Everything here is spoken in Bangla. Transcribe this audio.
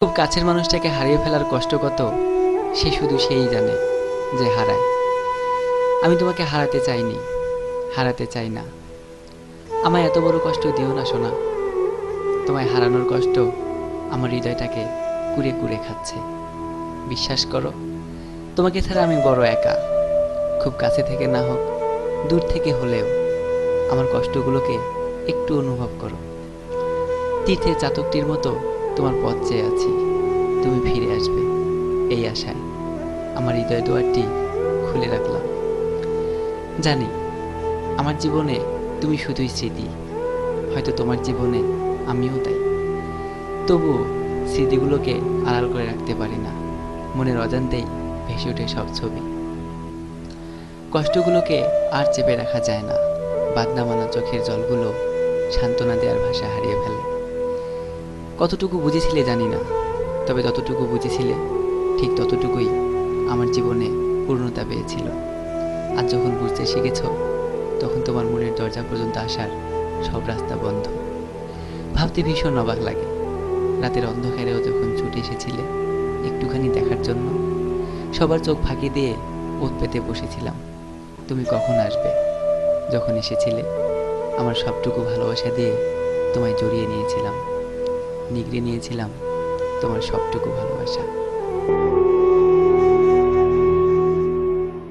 খুব কাছের মানুষটাকে হারিয়ে ফেলার কষ্ট কত, সে শুধু সেই জানে যে হারায়। আমি তোমাকে হারাতে চাইনি, হারাতে চাই না। আমায় এত বড় কষ্ট দিও না শোনা তোমায় হারানোর কষ্ট আমার হৃদয়টাকে কুড়ে কুড়ে খাচ্ছে। বিশ্বাস করো, তোমাকে ছাড়া আমি বড় একা। খুব কাছে থেকে না হোক, দূর থেকে হলেও আমার কষ্টগুলোকে একটু অনুভব করো। তীর্থের চাতকটির মতো তোমার পথ চেয়ে আছি। তুমি ফিরে আসবে। এই আশায় আমার হৃদয় দুয়ারটি খুলে রাখলাম। জানি, আমার জীবনে তুমি শুধুই স্মৃতি। হয়তো তোমার জীবনে আমিও তাই। তবুও স্মৃতিগুলোকে আড়াল করে রাখতে পারি না। মনের অজান্তেই ভেসে ওঠে সব ছবি। কষ্টগুলোকে আর চেপে রাখা যায় না। বাদনা মানা চোখের জলগুলো সান্ত্বনা দেওয়ার ভাষা হারিয়ে ফেলে। কতটুকু বুঝেছিলে জানি না। তবে যতটুকু বুঝেছিলে, ঠিক ততটুকুই আমার জীবনে পূর্ণতা পেয়েছিল। আর যখন বুঝতে শিখেছ, তখন তোমার মনের দরজা পর্যন্ত আসার সব রাস্তা বন্ধ। ভাবতে ভীষণ অবাক লাগে। রাতের অন্ধকারেও যখন ছুটে এসেছিলে, একটুখানি দেখার জন্য, সবার চোখ ফাঁকি দিয়ে ওত পেতে বসেছিলাম। তুমি কখন আসবে? যখন এসেছিলে, আমার সবটুকু ভালোবাসা দিয়ে তোমায় জড়িয়ে নিয়েছিলাম। নিগড়ে নিয়েছিলাম তোমার সবটুকু ভালোবাসা।